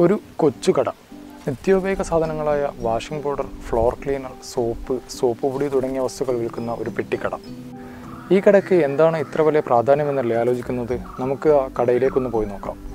ഒരു കൊച്ചുകട. നിത്യോപയോഗ സാധനങ്ങളായ washing powder floor cleaner soap soap പൊടി തുടങ്ങിയ വസ്തുക്കൾ വിൽക്കുന്ന ഒരു പെട്ടിക്കട. ഈ കടയ്ക്ക് എന്താണ് ഇത്ര വലിയ പ്രാധാന്യമെന്നല്ലേ ആലോചിക്കുന്നത്? നമുക്ക് ആ കടയിലേക്കൊന്ന് പോയി നോക്കാം.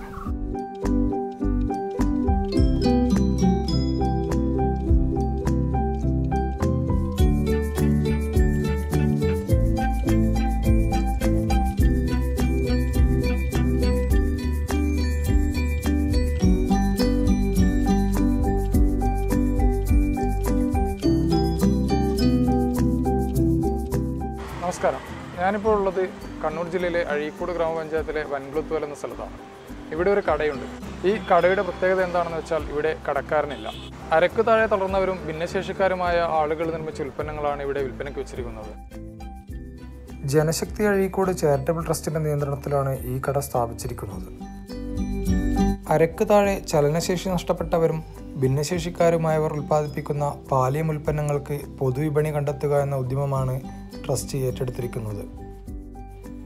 നമസ്കാരം. ഞാനിപ്പോൾ ഉള്ളത് കണ്ണൂർ ജില്ലയിലെ അഴീക്കോട് ഗ്രാമപഞ്ചായത്തിലെ വൻകുളത്തുവൽ എന്ന സ്ഥലത്താണ്. ഇവിടെ ഒരു കടയുണ്ട്. ഈ കടയുടെ പ്രത്യേകത എന്താണെന്ന് വെച്ചാൽ ഇവിടെ കടക്കാരനില്ല. അരക്ക് താഴെ തളർന്നവരും ഭിന്നശേഷിക്കാരുമായ ആളുകൾ നിർമ്മിച്ച ഉൽപ്പന്നങ്ങളാണ് ഇവിടെ വിൽപ്പനയ്ക്ക് വെച്ചിരിക്കുന്നത്. ജനശക്തി അഴീക്കോട് ചാരിറ്റബിൾ ട്രസ്റ്റിന്റെ നിയന്ത്രണത്തിലാണ് ഈ കട സ്ഥാപിച്ചിരിക്കുന്നത്. അരക്ക് താഴെ ചലനശേഷി നഷ്ടപ്പെട്ടവരും ഭിന്നശേഷിക്കാരുമായവർ ഉൽപ്പാദിപ്പിക്കുന്ന പാലിയം ഉൽപ്പന്നങ്ങൾക്ക് പൊതുവിപണി കണ്ടെത്തുക എന്ന ഉദ്യമമാണ് ട്രസ്റ്റ് ഏറ്റെടുത്തിരിക്കുന്നത്.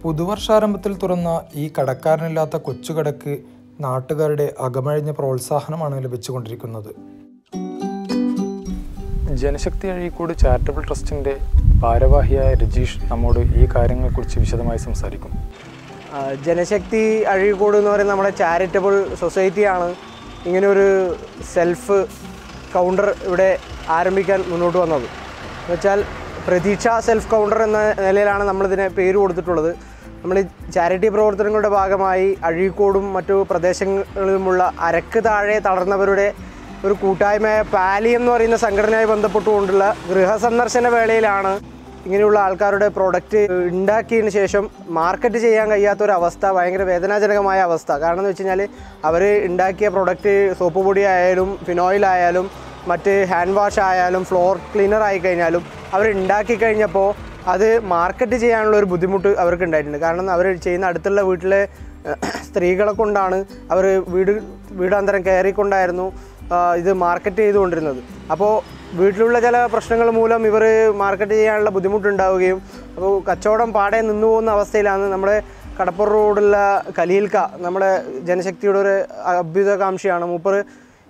പുതുവർഷാരംഭത്തിൽ തുറന്ന ഈ കടക്കാരനില്ലാത്ത കൊച്ചുകടക്ക് നാട്ടുകാരുടെ അകമഴിഞ്ഞ പ്രോത്സാഹനമാണ് ലഭിച്ചുകൊണ്ടിരിക്കുന്നത്. ജനശക്തി അഴീക്കോട് ചാരിറ്റബിൾ ട്രസ്റ്റിന്റെ ഭാരവാഹിയായ രജീഷ് നമ്മോട് ഈ കാര്യങ്ങളെക്കുറിച്ച് വിശദമായി സംസാരിക്കും. ജനശക്തി അഴീക്കോട് എന്ന് പറയുന്നത് നമ്മുടെ ചാരിറ്റബിൾ സൊസൈറ്റിയാണ്. ഇങ്ങനെ ഒരു സെൽഫ് കൗണ്ടർ ഇവിടെ ആരംഭിക്കാൻ മുന്നോട്ട് വന്നത്. എന്നുവെച്ചാൽ പ്രതീക്ഷ സെൽഫ് കൗണ്ടർ എന്ന നിലയിലാണ് നമ്മളിതിനെ പേര് കൊടുത്തിട്ടുള്ളത്. നമ്മൾ ചാരിറ്റി പ്രവർത്തനങ്ങളുടെ ഭാഗമായി അഴീക്കോടും മറ്റു പ്രദേശങ്ങളിലുമുള്ള അരക്ക് താഴെ തളർന്നവരുടെ ഒരു കൂട്ടായ്മയായ പാലി എന്ന് പറയുന്ന സംഘടനയായി ബന്ധപ്പെട്ടുകൊണ്ടുള്ള ഗൃഹസന്ദർശന വേളയിലാണ് ഇങ്ങനെയുള്ള ആൾക്കാരുടെ പ്രോഡക്റ്റ് ഉണ്ടാക്കിയതിന് ശേഷം മാർക്കറ്റ് ചെയ്യാൻ കഴിയാത്ത ഒരു അവസ്ഥ ഭയങ്കര വേദനാജനകമായ അവസ്ഥ. കാരണം എന്ന് വെച്ച് കഴിഞ്ഞാൽ അവർ ഉണ്ടാക്കിയ പ്രോഡക്റ്റ് സോപ്പ് പൊടി ആയാലും ഫിനോയിൽ ആയാലും മറ്റ് ഹാൻഡ് വാഷ് ആയാലും ഫ്ലോർ ക്ലീനർ ആയി കഴിഞ്ഞാലും അവർ ഉണ്ടാക്കി കഴിഞ്ഞപ്പോൾ അത് മാർക്കറ്റ് ചെയ്യാനുള്ള ഒരു ബുദ്ധിമുട്ട് അവർക്ക് ഉണ്ടായിട്ടുണ്ട്. കാരണം അവർ ചെയ്യുന്ന അടുത്തുള്ള വീട്ടിലെ സ്ത്രീകളെ കൊണ്ടാണ് അവർ വീട് വീടാന്തരം കയറിക്കൊണ്ടായിരുന്നു ഇത് മാർക്കറ്റ് ചെയ്തുകൊണ്ടിരുന്നത്. അപ്പോൾ വീട്ടിലുള്ള ചില പ്രശ്നങ്ങൾ മൂലം ഇവർ മാർക്കറ്റ് ചെയ്യാനുള്ള ബുദ്ധിമുട്ടുണ്ടാവുകയും അപ്പോൾ കച്ചവടം പാടെ നിന്നു പോകുന്ന അവസ്ഥയിലാണ് നമ്മുടെ കടപ്പുറ റോഡുള്ള കലീൽക്ക നമ്മുടെ ജനശക്തിയുടെ ഒരു അഭ്യുതകാംക്ഷിയാണ് മൂപ്പർ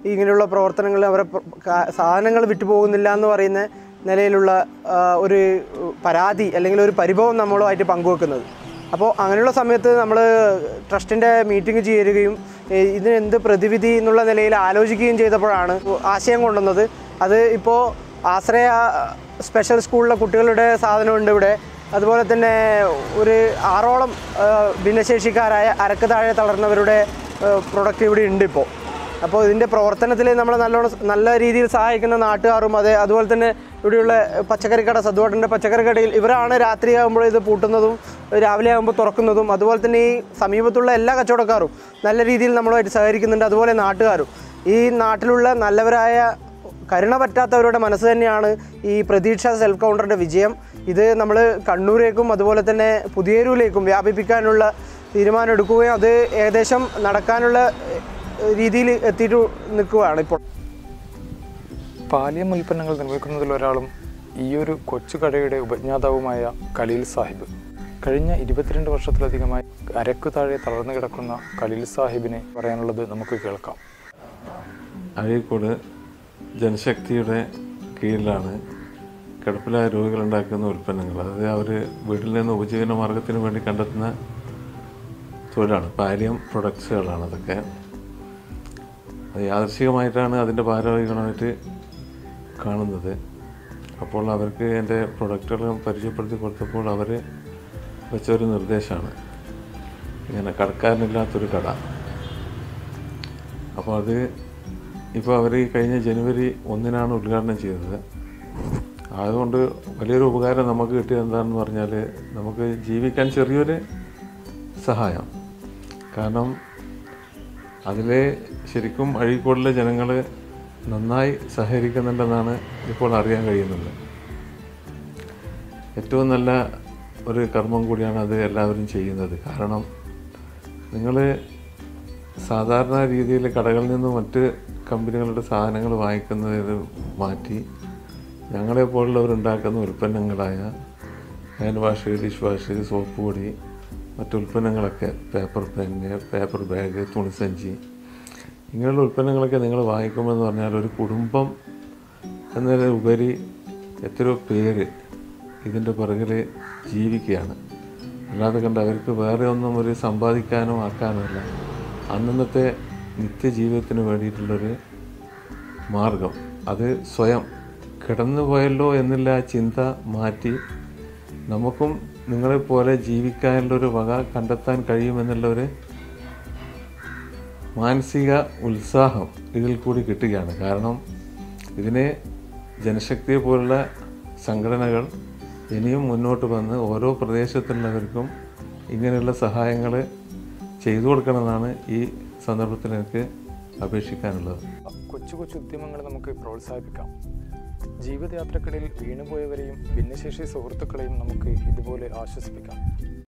ഇങ്ങനെയുള്ള പ്രവർത്തനങ്ങൾ അവരെ സാധനങ്ങൾ വിട്ടുപോകുന്നില്ല എന്ന് പറയുന്ന നിലയിലുള്ള ഒരു പരാതി അല്ലെങ്കിൽ ഒരു പരിഭവം നമ്മളുമായിട്ട് പങ്കുവെക്കുന്നത്. അപ്പോൾ അങ്ങനെയുള്ള സമയത്ത് നമ്മൾ ട്രസ്റ്റിന്റെ മീറ്റിംഗ് ചേരുകയും ഇതിനെന്ത് പ്രതിവിധി എന്നുള്ള നിലയിൽ ആലോചിക്കുകയും ചെയ്തപ്പോഴാണ് ആശയം കൊണ്ടുവന്നത് അത് ഇപ്പോൾ ആശ്രയ സ്പെഷ്യൽ സ്കൂളിലെ കുട്ടികളുടെ സാധനമുണ്ട് ഇവിടെ. അതുപോലെ തന്നെ ഒരു ആറോളം ഭിന്നശേഷിക്കാരായ അരക്ക് താഴെ തളർന്നവരുടെ പ്രൊഡക്റ്റ് ഇവിടെ ഉണ്ട് ഇപ്പോൾ അപ്പോൾ ഇതിന്റെ പ്രവർത്തനത്തിൽ നമ്മളെ നല്ലോണം നല്ല രീതിയിൽ സഹായിക്കുന്ന നാട്ടുകാരും അതെ അതുപോലെ തന്നെ ഇവിടെയുള്ള പച്ചക്കറി കട പച്ചക്കറിക്കട പച്ചക്കറി കടയിൽ ഇവരാണ് രാത്രിയാകുമ്പോൾ ഇത് പൂട്ടുന്നതും രാവിലെ ആകുമ്പോൾ തുറക്കുന്നതും അതുപോലെ തന്നെ ഈ സമീപത്തുള്ള എല്ലാ കച്ചവടക്കാരും നല്ല രീതിയിൽ നമ്മളുമായിട്ട് സഹകരിക്കുന്നുണ്ട് അതുപോലെ നാട്ടുകാരും. ഈ നാട്ടിലുള്ള നല്ലവരായ കരുണ പറ്റാത്തവരുടെ മനസ്സ് തന്നെയാണ് ഈ പ്രതീക്ഷ സെൽഫ് കൗണ്ടറിന്റെ വിജയം. ഇത് നമ്മൾ കണ്ണൂരേക്കും അതുപോലെ തന്നെ പുതിയേരൂരിലേക്കും വ്യാപിപ്പിക്കാനുള്ള തീരുമാനം എടുക്കുകയും അത് ഏകദേശം നടക്കാനുള്ള രീതിയിൽ എത്തിയിട്ട് നിൽക്കുകയാണ് ഇപ്പോൾ. പാലിയം ഉൽപ്പന്നങ്ങൾ നിർമ്മിക്കുന്നതിൽ ഒരാളും ഈ ഒരു കൊച്ചു കടയുടെ ഉപജ്ഞാതാവുമായ ഖലീൽ സാഹിബ്. കഴിഞ്ഞ ഇരുപത്തിരണ്ട് വർഷത്തിലധികമായി അരക്കു താഴെ തളർന്നു കിടക്കുന്ന ഖലീൽ സാഹിബിനെ പറയാനുള്ളത് നമുക്ക് കേൾക്കാം. അഴീക്കോട് ജനശക്തിയുടെ കീഴിലാണ് കിടപ്പിലായ രോഗികളുണ്ടാക്കുന്ന ഉൽപ്പന്നങ്ങൾ. അതായത് അവർ വീട്ടിൽ നിന്ന് ഉപജീവന മാർഗത്തിന് വേണ്ടി കണ്ടെത്തുന്ന തൊഴിലാണ്. പാലിയം പ്രൊഡക്ട്സുകളാണ് അതൊക്കെ. അത് യാദർശികമായിട്ടാണ് അതിന്റെ ഭാരവാഹികളായിട്ട് കാണുന്നത്. അപ്പോൾ അവർക്ക് എന്റെ പ്രൊഡക്റ്റുകൾ പരിചയപ്പെടുത്തി കൊടുത്തപ്പോൾ അവർ വെച്ചൊരു നിർദ്ദേശമാണ്. ഇങ്ങനെ കടക്കാരനില്ലാത്തൊരു കട. അപ്പോൾ അത് ഇപ്പോൾ അവർ കഴിഞ്ഞ ജനുവരി ഒന്നിനാണ് ഉദ്ഘാടനം ചെയ്തത്. അതുകൊണ്ട് വലിയൊരു ഉപകാരം നമുക്ക് കിട്ടിയത് എന്താണെന്ന് പറഞ്ഞാൽ നമുക്ക് ജീവിക്കാൻ ചെറിയൊരു സഹായം. കാരണം അതിൽ ശരിക്കും അഴീക്കോടിലെ ജനങ്ങൾ നന്നായി സഹകരിക്കുന്നുണ്ടെന്നാണ് ഇപ്പോൾ അറിയാൻ കഴിയുന്നത്. ഏറ്റവും നല്ല ഒരു കർമ്മം കൂടിയാണ് അത് എല്ലാവരും ചെയ്യുന്നത്. കാരണം നിങ്ങൾ സാധാരണ രീതിയിൽ കടകളിൽ നിന്ന് മറ്റ് കമ്പനികളുടെ സാധനങ്ങൾ വാങ്ങിക്കുന്നത് മാറ്റി ഞങ്ങളെ പോലുള്ളവരുണ്ടാക്കുന്ന ഉൽപ്പന്നങ്ങളായ hand wash dish wash soap പൊടി മറ്റു ഉൽപ്പന്നങ്ങളൊക്കെ പേപ്പർ പെന് പേപ്പർ ബാഗ് തുണിസഞ്ചി ഇങ്ങനെയുള്ള ഉൽപ്പന്നങ്ങളൊക്കെ നിങ്ങൾ വാങ്ങിക്കുമ്പോൾ എന്ന് പറഞ്ഞാൽ ഒരു കുടുംബം എന്നതിലുപരി എത്രയോ പേര് ഇതിന്റെ പിറകിൽ ജീവിക്കുകയാണ്. അല്ലാതെ കണ്ട് അവർക്ക് വേറെ ഒന്നും ഒരു സമ്പാദിക്കാനോ ആക്കാനോ അല്ല. അന്നന്നത്തെ നിത്യജീവിതത്തിന് വേണ്ടിയിട്ടുള്ളൊരു മാർഗം. അത് സ്വയം കിടന്നു പോയല്ലോ എന്നുള്ള ആ ചിന്ത മാറ്റി നമുക്കും നിങ്ങളെപ്പോലെ ജീവിക്കാനുള്ളൊരു വക കണ്ടെത്താൻ കഴിയുമെന്നുള്ള ഒരു മാനസിക ഉത്സാഹം ഇതിൽ കൂടി കിട്ടുകയാണ്. കാരണം ഇതിനെ ജനശക്തിയെ പോലുള്ള സംഘടനകൾ ഇനിയും മുന്നോട്ട് വന്ന് ഓരോ പ്രദേശത്തുള്ളവർക്കും ഇങ്ങനെയുള്ള സഹായങ്ങൾ ചെയ്തു കൊടുക്കണമെന്നാണ് ഈ സന്ദർഭത്തിൽ എനിക്ക് അപേക്ഷിക്കാനുള്ളത്. കൊച്ചു കൊച്ചു ഉദ്യമങ്ങൾ നമുക്ക് പ്രോത്സാഹിപ്പിക്കാം. ജീവിതയാത്രക്കിടയിൽ വീണുപോയവരെയും ഭിന്നശേഷി സുഹൃത്തുക്കളെയും നമുക്ക് ഇതുപോലെ ആശ്വസിപ്പിക്കാം.